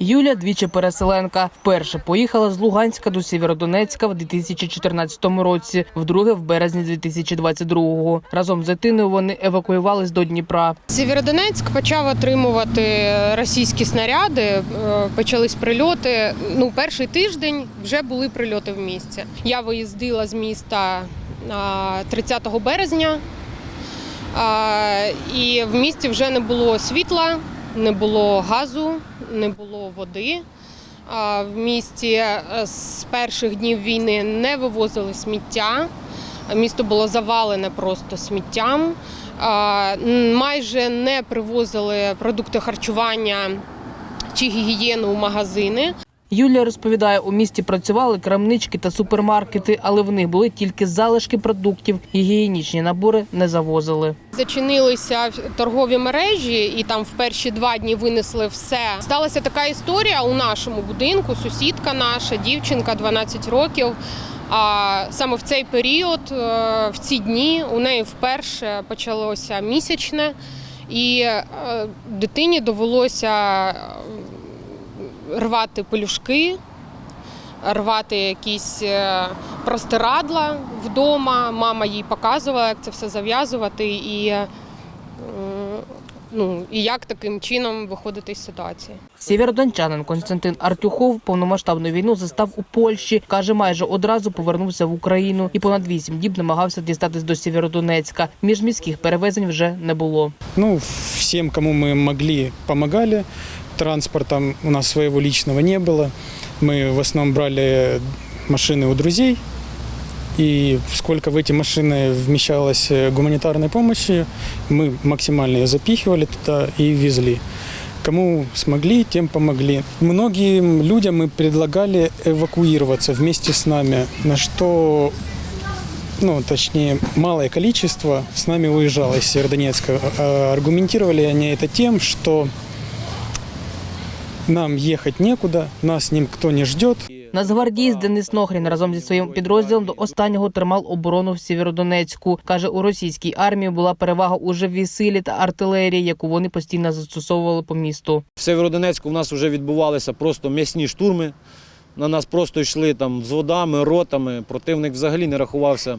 Юля двічі переселенка. Вперше поїхала з Луганська до Сєвєродонецька в 2014 році, вдруге в березні 2022-го. Разом з дитиною вони евакуювались до Дніпра. Сєвєродонецьк почав отримувати російські снаряди. е, Почались прильоти. Ну, перший тиждень вже були прильоти в місті. Я виїздила з міста 30 березня, і в місті вже не було світла, не було газу, не було води. В місті е, з перших днів війни не вивозили сміття. Місто було завалене просто сміттям. Майже не привозили продукти харчування чи гігієну у магазини. Юлія розповідає, у місті працювали крамнички та супермаркети, але в них були тільки залишки продуктів. Гігієнічні набори не завозили. Зачинилися торгові мережі, і там в перші два дні винесли все. Сталася така історія у нашому будинку. Сусідка наша, дівчинка 12 років. А саме в цей період, е, в ці дні, у неї вперше почалося місячне, і е, дитині довелося рвати пелюшки, рвати якісь е, простирадла вдома. Мама їй показувала, як це все зав'язувати, і, е, ну, і як таким чином виходити з ситуації. Сєвєродончанин Константин Артюхов повномасштабну війну застав у Польщі. Каже, майже одразу повернувся в Україну і понад вісім діб намагався дістатись до Сєвєродонецька. Міжміських перевезень вже не було. Ну, всем, кому мы могли, помогали. Транспорта у нас своего личного не было. Мы в основном брали машины у друзей. И сколько в эти машины вмещалось э, гуманитарной помощи, мы максимально ее запихивали туда и везли. Кому смогли, тем помогли. Многим людям мы предлагали эвакуироваться вместе с нами, на что ну, точнее, малое количество с нами уезжало из Северодонецка. А Аргументировали они это тем, что нам ехать некуда, нас никто не ждет. Нацгвардієць Денис Нохрін разом зі своїм підрозділом до останнього тримав оборону в Сєвєродонецьку. Каже, у російській армії була перевага у живій силі та артилерії, яку вони постійно застосовували по місту. В Северодонецьку в нас вже відбувалися просто м'ясні штурми. На нас просто йшли там з водами, ротами. Противник взагалі не рахувався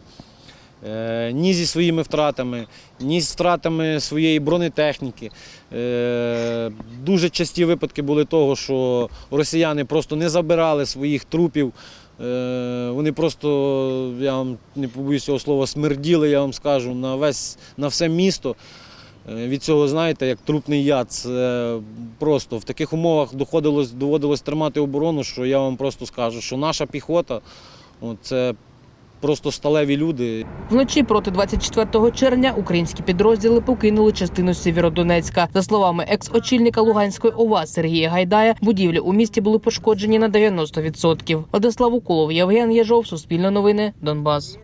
ні зі своїми втратами, ні з втратами своєї бронетехніки. Е, дуже часті випадки були того, що росіяни просто не забирали своїх трупів. Е, вони просто, я вам не побоюсь цього слова, смерділи, я вам скажу, на весь на все місто. Е, Від цього, знаєте, як трупний яд. Це просто в таких умовах доходилось, доводилось тримати оборону, що я вам просто скажу, що наша піхота от, це просто сталеві люди. Вночі проти 24 червня українські підрозділи покинули частину Сєвєродонецька. За словами екс-очільника Луганської ОВА Сергія Гайдая, будівлі у місті були пошкоджені на 90%. Владислав Уколов, Євген Єжов, Суспільне новини, Донбас.